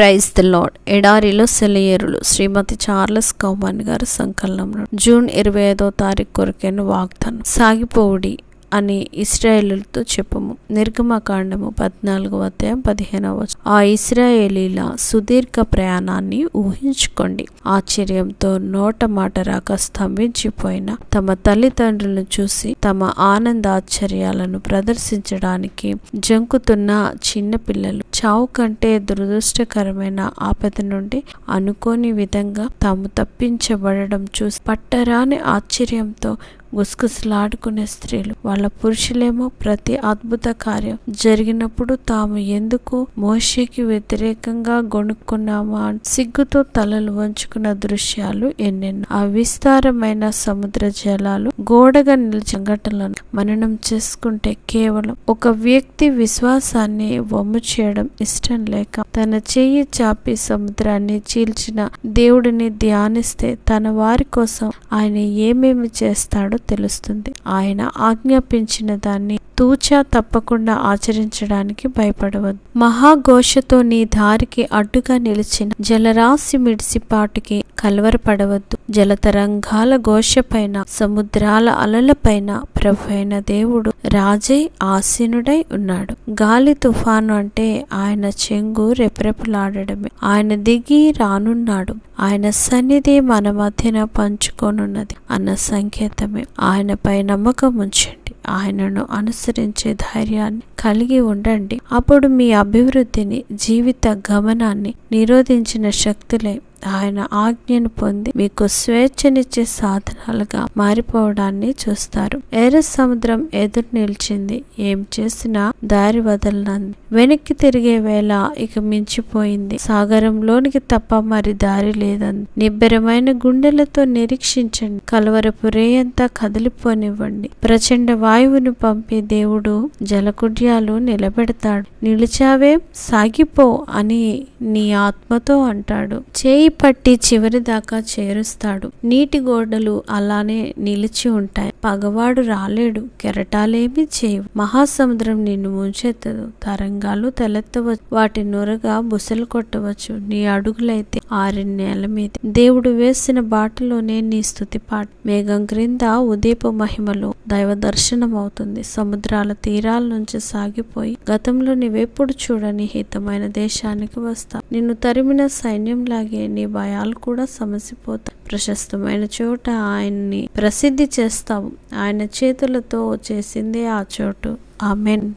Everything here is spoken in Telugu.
ప్రైజ్ ద లాడ్ ఎడారిలో సెలయేరులు. శ్రీమతి చార్లెస్ కౌమాన్ గారి సంకలనంలో జూన్ ఇరవై ఐదో తారీఖు కొరకైన వాగ్దానం. సాగిపోవుడి. అని ఇస్రాయేలులతో చెప్పము. నిర్గమకాండము పద్నాలుగవ అధ్యాయం పదిహేనవ ఆ ఇస్రాయేలీల సుదీర్ఘ ప్రయాణాన్ని ఊహించుకోండి. ఆశ్చర్యంతో నోట మాట రాక స్తంభించిపోయిన తమ తల్లిదండ్రులను చూసి తమ ఆనంద ఆశ్చర్యాలను ప్రదర్శించడానికి జంకుతున్న చిన్నపిల్లలు చావు కంటే దురదృష్టకరమైన ఆపద నుండి అనుకోని విధంగా తాము తప్పించబడడం చూసి పట్టరాని ఆశ్చర్యంతో గుసగుసలాడుకునే స్త్రీలు. వాళ్ళ పురుషులేమో ప్రతి అద్భుత కార్యం జరిగినప్పుడు తాము ఎందుకు మోషేకి వ్యతిరేకంగా గొనుక్కున్నామా సిగ్గుతో తలలు వంచుకున్న దృశ్యాలు ఎన్నెన్నో. ఆ విస్తారమైన సముద్ర జలాలు గోడగా నిలిచిన సంఘటనలను మననం చేసుకుంటే కేవలం ఒక వ్యక్తి విశ్వాసాన్ని వమ్ము చేయడం ఇష్టం లేక తన చెయ్యి చాపి సముద్రాన్ని చీల్చిన దేవుడిని ధ్యానిస్తే తన వారి కోసం ఆయన ఏమేమి చేస్తాడో తెలుస్తుంది. ఆయన ఆజ్ఞాపించిన దాన్ని తూచా తప్పకుండా ఆచరించడానికి భయపడవద్దు. మహాఘోషతో నీ దారికి అడ్డుగా నిలిచిన జలరాశి మిడిసిపాటుకి కలవరపడవద్దు. జలతరంగాల ఘోషపైన సముద్రాల అలలపైన ప్రభు అయిన దేవుడు రాజై ఆసీనుడై ఉన్నాడు. గాలి తుఫాను అంటే ఆయన చెంగు రెపరెపలాడడమే. ఆయన దిగి రానున్నాడు. ఆయన సన్నిధి మన మధ్యన పంచుకోనున్నది. అన్న సంకేతమే. ఆయనపై నమ్మకం ఉంచండి ఆయనను అనుసరించే ధైర్యాన్ని కలిగి ఉండండి. అప్పుడు మీ అభివృద్ధిని జీవిత గమనాన్ని నిరోధించిన శక్తులే ఆయన ఆజ్ఞను పొంది మీకు స్వేచ్ఛనిచ్చే సాధనాలుగా మారిపోవడాన్ని చూస్తారు. ఎర్ర సముద్రం ఎదురు నిలిచింది. ఏం చేసినా దారి వదలనంది. వెనక్కి తిరిగే వేళ ఇక మించిపోయింది. సాగరంలోనికి తప్ప మరి దారి లేదంది. నిబ్బరమైన గుండెలతో నిరీక్షించండి. కలవరపు రేయంతా కదిలిపోనివ్వండి. ప్రచండ వాయువును పంపి దేవుడు జలకుడ్యాలు నిలబెడతాడు. నిలిచావే సాగిపో అని నీ ఆత్మతో అంటాడు. చేయి పట్టి చివరి దాకా చేరుస్తాడు. నీటి గోడలు అలానే నిలిచి ఉంటాయి. పగవాడు రాలేడు. కెరటాలేమీ చేయవు. మహాసముద్రం నిన్ను ముంచెత్తదు. తరంగాలు తలెత్తవచ్చు. వాటి నొరగా బుసలు కొట్టవచ్చు. నీ అడుగులైతే ఆరిన నేల మీద. దేవుడు వేసిన బాటలోనే నీ స్థుతి పాట మేఘం క్రింద ఉదయపు మహిమలో దైవ దర్శనం అవుతుంది సముద్రాల తీరాల నుంచి సాగిపోయి గతంలో నీవెప్పుడు చూడని హితమైన దేశానికి వస్తా నిన్ను తరిమిన సైన్యంలాగే నీ భయాలు కూడా సమసిపోతాయి. ప్రశస్తమైన చోట ఆయన్ని ప్రసిద్ధి చేస్తావు. ఆయన చేతులతో చేసిందే ఆ చోటు. ఆమెన్.